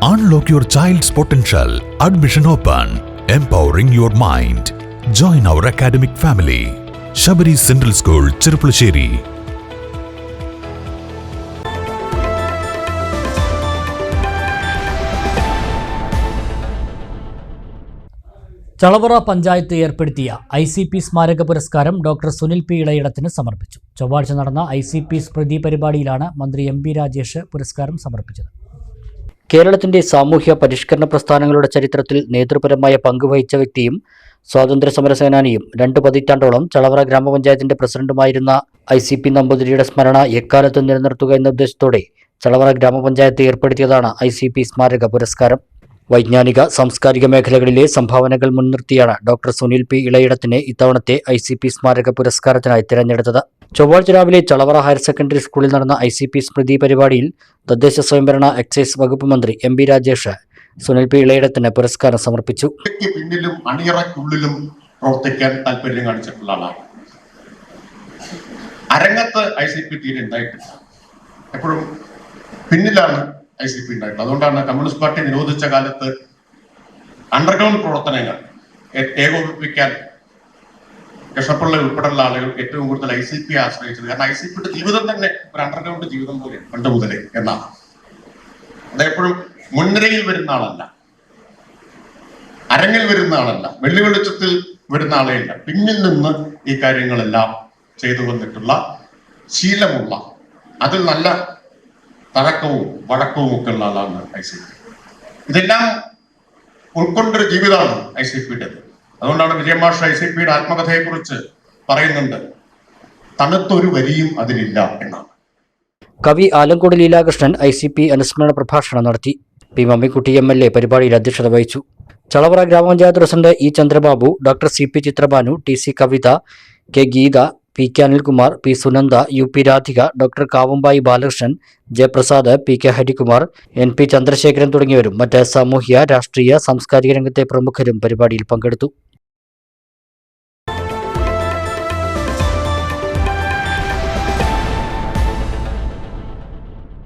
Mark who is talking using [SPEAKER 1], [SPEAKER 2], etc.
[SPEAKER 1] Unlock your child's potential. Admission open. Empowering your mind. Join our academic family. Shabari Central School, Chirupulasheri.
[SPEAKER 2] Chalavara panchayat ഏർപ്പെടുത്തിയ I C P സ്മാരക പുരസ്കാരം doctor Sunil P ഇളയിടത്തിന് സമർപ്പിച്ചു ചൊവ്വാഴ്ച നടന്ന I C P സ്മൃതി പരിപാടിയിലാണ് മന്ത്രി M P Rajesh പുരസ്കാരം സമർപ്പിച്ചത് കേരളത്തിന്റെ സാമൂഹ്യ പരിഷ്കരണ പ്രസ്ഥാനങ്ങളുടെ ചരിത്രത്തിൽ നേതൃപരമായ പങ്കുവഹിച്ച വ്യക്തിയും സ്വാതന്ത്ര്യ സമര സേനാനിയും രണ്ട് പതിറ്റാണ്ടോളം ചളവറ ഗ്രാമപഞ്ചായത്തിന്റെ പ്രസിഡന്റുമായിരുന്ന ഐ സി പി നമ്പൂതിരിയുടെ സ്മരണ എക്കാലത്തും നിലനിർത്തുക എന്ന ഉദ്ദേശത്തോടെ ചളവറ ഗ്രാമപഞ്ചായത്ത് ഏർപ്പെടുത്തിയതാണ് ഐ സി പി സ്മാരക പുരസ്കാരം. വൈജ്ഞാനിക സാംസ്കാരിക മേഖലകളിലെ സംഭാവനകൾ മുൻനിർത്തിയാണ് ഡോക്ടർ സുനിൽ പി ഇളയിടത്തിനെ ഇത്തവണത്തെ ഐ സി പി സ്മാരക പുരസ്കാരത്തിനായി തിരഞ്ഞെടുത്തത്. ചൊവ്വാഴ്ച രാവിലെ ചളവറ ഹയർ സെക്കൻഡറി സ്കൂളിൽ നടന്ന ഐ സി പി സ്മൃതി പരിപാടിയിൽ തദ്ദേശ സ്വയംഭരണ എക്സൈസ് വകുപ്പ് മന്ത്രി M B Rajesh Sunil P ഇളയിടത്തിന് പുരസ്കാരം സമർപ്പിച്ചു.
[SPEAKER 3] പിന്നിലും എപ്പോഴും പിന്നിലാണ് ഐ സി പി ഉണ്ടായിട്ടുള്ളത് അതുകൊണ്ടാണ് കമ്മ്യൂണിസ്റ്റ് പാർട്ടി നിരോധിച്ച കാലത്ത് അണ്ടർഗ്രൗണ്ട് പ്രവർത്തനങ്ങൾ ഏകോപിപ്പിക്കാൻ കൃഷ്ണപിള്ള ഉൾപ്പെടെയുള്ള ആളുകൾ ഏറ്റവും കൂടുതൽ ഐ സി പി ആശ്രയിച്ചത്. കാരണം ഐ സി പിയുടെ ജീവിതം തന്നെ ഒരു അണ്ടർഗ്രൗണ്ട് ജീവിതം പോലെ പണ്ട് മുതലേ എന്നാണ്. അതെപ്പോഴും മുൻനിരയിൽ വരുന്ന ആളല്ല. അരങ്ങിൽ വരുന്ന ആളല്ല. വെള്ളി വെളിച്ചത്തിൽ വരുന്ന ആളെയല്ല പിന്നിൽ നിന്ന് ഈ കാര്യങ്ങളെല്ലാം ചെയ്തു വന്നിട്ടുള്ള ശീലമുള്ള അതിൽ നല്ല തഴക്കവും വഴക്കവും ഒക്കെ ഉള്ള ആളാണ് ഐ സി പി. ഇതെല്ലാം ഉൾക്കൊണ്ടൊരു ജീവിതമാണ് ഐ സി പിയുടെ അതുകൊണ്ടാണ് വിജയമാഷ ഐ സി പിയുടെ ആത്മകഥയെ കുറിച്ച് പറയുന്നുണ്ട്. തണുത്തൊരു വരിയും അതിലില്ല എന്നാണ്.
[SPEAKER 2] കവി Alankode Leelakrishnan I C P അനുസ്മരണ പ്രഭാഷണം നടത്തി. P Mammikutty M L A പരിപാടിയിൽ അധ്യക്ഷത വഹിച്ചു. ചളവറ ഗ്രാമപഞ്ചായത്ത് president E Chandrababu doctor C P Chithrabhanu T C Kavitha K Geetha P K Anilkumar P Sunanda U P Radhika doctor Kavumbayi Balakrishnan Jayaprasad P K Harikumar N P Chandrasekharan തുടങ്ങിയവരും മറ്റ് സാമൂഹ്യ രാഷ്ട്രീയ സാംസ്കാരിക രംഗത്തെ പ്രമുഖരും പരിപാടിയിൽ പങ്കെടുത്തു.